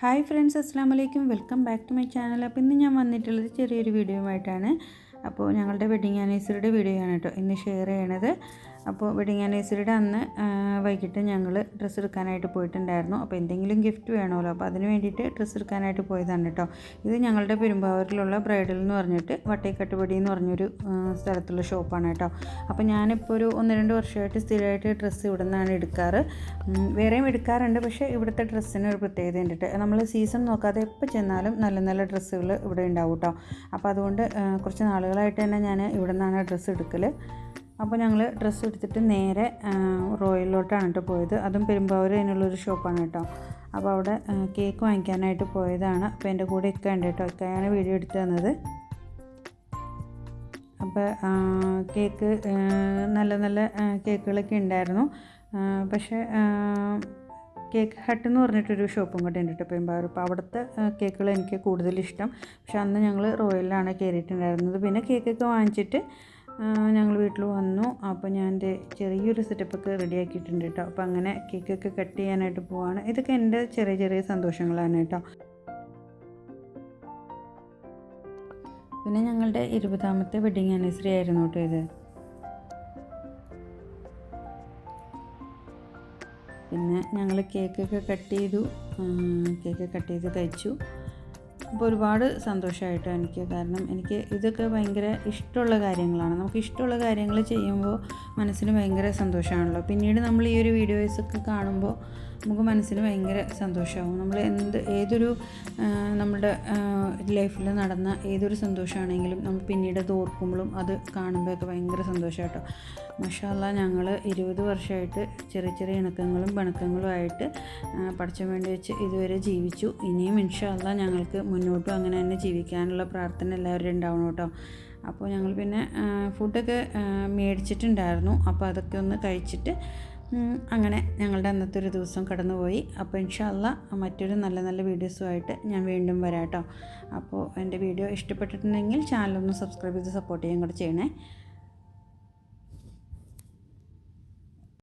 Hi friends അസ്സാം വലൈക്കും welcome back to my channel. അപ്പോൾ ഇന്ന് ഞാൻ വന്നിട്ടുള്ളത് ചെറിയൊരു വീഡിയോയുമായിട്ടാണ്. അപ്പോൾ ഞങ്ങളുടെ വെഡിങ് ആനിവേഴ്സറിയുടെ വീഡിയോ ആണ് കേട്ടോ ഇന്ന് ഷെയർ ചെയ്യണത്. അപ്പോൾ വെഡിങ് ആനിവേഴ്സറിയുടെ അന്ന് വൈകിട്ട് ഞങ്ങൾ ഡ്രസ്സ് എടുക്കാനായിട്ട് പോയിട്ടുണ്ടായിരുന്നു. അപ്പോൾ എന്തെങ്കിലും ഗിഫ്റ്റ് വേണമല്ലോ അപ്പോൾ അതിന് വേണ്ടിയിട്ട് ഡ്രസ്സ് എടുക്കാനായിട്ട് പോയതാണ് കേട്ടോ. ഇത് ഞങ്ങളുടെ പെരുമ്പാവൂരിലുള്ള ബ്രൈഡൽ എന്ന് പറഞ്ഞിട്ട് വട്ടേക്കട്ടുപടി എന്ന് പറഞ്ഞൊരു സ്ഥലത്തുള്ള ഷോപ്പാണ് കേട്ടോ. അപ്പോൾ ഞാനിപ്പോൾ ഒരു ഒന്ന് രണ്ട് വർഷമായിട്ട് സ്ഥിരമായിട്ട് ഡ്രസ്സ് ഇവിടെ നിന്നാണ് എടുക്കാറ് വേറെയും എടുക്കാറുണ്ട് പക്ഷേ ഇവിടുത്തെ ഡ്രസ്സിന് ഒരു പ്രത്യേകത ഉണ്ട് നമ്മൾ സീസൺ നോക്കാതെ എപ്പോൾ ചെന്നാലും നല്ല നല്ല ഡ്രസ്സുകൾ ഇവിടെ ഉണ്ടാവും കേട്ടോ. അപ്പോൾ അതുകൊണ്ട് കുറച്ച് നാളുകളായിട്ട് തന്നെ ഞാൻ ഇവിടെ നിന്നാണ് ഡ്രസ്സ് എടുക്കൽ അപ്പോൾ ഞങ്ങൾ ഡ്രസ്സ് എടുത്തിട്ട് നേരെ റോയലിലോട്ടാണ് കേട്ടോ പോയത്. അതും പെരുമ്പാവൂർ അതിനുള്ളൊരു ഷോപ്പാണ് കേട്ടോ അപ്പോൾ അവിടെ കേക്ക് വാങ്ങിക്കാനായിട്ട് പോയതാണ്. അപ്പോൾ എന്റെ കൂടെ ഇക്ക ഉണ്ട് കേട്ടോ ഇക്കയാണ് വീഡിയോ എടുത്തു തന്നത്. അപ്പോൾ കേക്ക് നല്ല നല്ല കേക്കുകളൊക്കെ ഉണ്ടായിരുന്നു. പക്ഷേ കേക്ക് ഹട്ട് എന്ന് പറഞ്ഞിട്ടൊരു ഷോപ്പും കൂടെ ഉണ്ട് കേട്ടോ പെരുമ്പാവൂർ അപ്പോൾ അവിടുത്തെ കേക്കുകൾ എനിക്ക് കൂടുതൽ ഇഷ്ടം. പക്ഷെ അന്ന് ഞങ്ങൾ റോയലിലാണ് കയറിയിട്ടുണ്ടായിരുന്നത് പിന്നെ കേക്കൊക്കെ വാങ്ങിച്ചിട്ട് ഞങ്ങൾ വീട്ടിൽ വന്നു. അപ്പോൾ ഞാൻ എന്റെ ചെറിയൊരു സെറ്റപ്പൊക്കെ റെഡിയാക്കിയിട്ടുണ്ട് കേട്ടോ. അപ്പോൾ അങ്ങനെ കേക്കൊക്കെ കട്ട് ചെയ്യാനായിട്ട് പോവാണ്. ഇതൊക്കെ എന്റെ ചെറിയ ചെറിയ സന്തോഷങ്ങളാണ് കേട്ടോ. പിന്നെ ഞങ്ങളുടെ ഇരുപതാമത്തെ വെഡിങ് ആനിവേഴ്സറി ആയിരുന്നു കേട്ടോ ഇത്. പിന്നെ ഞങ്ങൾ കേക്കൊക്കെ കട്ട് ചെയ്തു. കേക്ക് കട്ട് ചെയ്ത് കഴിച്ചു. അപ്പോൾ ഒരുപാട് സന്തോഷമായിട്ടോ എനിക്ക്. കാരണം എനിക്ക് ഇതൊക്കെ ഭയങ്കര ഇഷ്ടമുള്ള കാര്യങ്ങളാണ്. നമുക്ക് ഇഷ്ടമുള്ള കാര്യങ്ങൾ ചെയ്യുമ്പോൾ മനസ്സിന് ഭയങ്കര സന്തോഷമാണല്ലോ. പിന്നീട് നമ്മൾ ഈ ഒരു വീഡിയോസൊക്കെ കാണുമ്പോൾ നമുക്ക് മനസ്സിന് ഭയങ്കര സന്തോഷമാവും. നമ്മൾ എന്ത് ഏതൊരു നമ്മുടെ ലൈഫിൽ നടന്ന ഏതൊരു സന്തോഷമാണെങ്കിലും നമ്മൾ പിന്നീട് അത് ഓർക്കുമ്പോഴും അത് കാണുമ്പോഴൊക്കെ ഭയങ്കര സന്തോഷമായിട്ടോ മഷാല്ല ഞങ്ങൾ ഇരുപത് വർഷമായിട്ട് ചെറിയ ചെറിയ ഇണക്കങ്ങളും പിണക്കങ്ങളുമായിട്ട് പഠിച്ചാൻ വേണ്ടി വെച്ച് ഇതുവരെ ജീവിച്ചു. ഇനിയും ഇൻഷാല്ല ഞങ്ങൾക്ക് മുന്നോട്ടും അങ്ങനെ തന്നെ ജീവിക്കാനുള്ള പ്രാർത്ഥന എല്ലാവരും ഉണ്ടാവണം കേട്ടോ. അപ്പോൾ ഞങ്ങൾ പിന്നെ ഫുഡൊക്കെ മേടിച്ചിട്ടുണ്ടായിരുന്നു. അപ്പോൾ അതൊക്കെ ഒന്ന് കഴിച്ചിട്ട് അങ്ങനെ ഞങ്ങളുടെ അന്നത്തെ ഒരു ദിവസം കടന്നുപോയി. അപ്പോൾ ഇൻഷാല്ല മറ്റൊരു നല്ല നല്ല വീഡിയോസുമായിട്ട് ഞാൻ വീണ്ടും വരാം കേട്ടോ. അപ്പോൾ എന്റെ വീഡിയോ ഇഷ്ടപ്പെട്ടിട്ടുണ്ടെങ്കിൽ ചാനലൊന്ന് സബ്സ്ക്രൈബ് ചെയ്ത് സപ്പോർട്ട് ചെയ്യാൻ കൂടെ ചെയ്യണേ.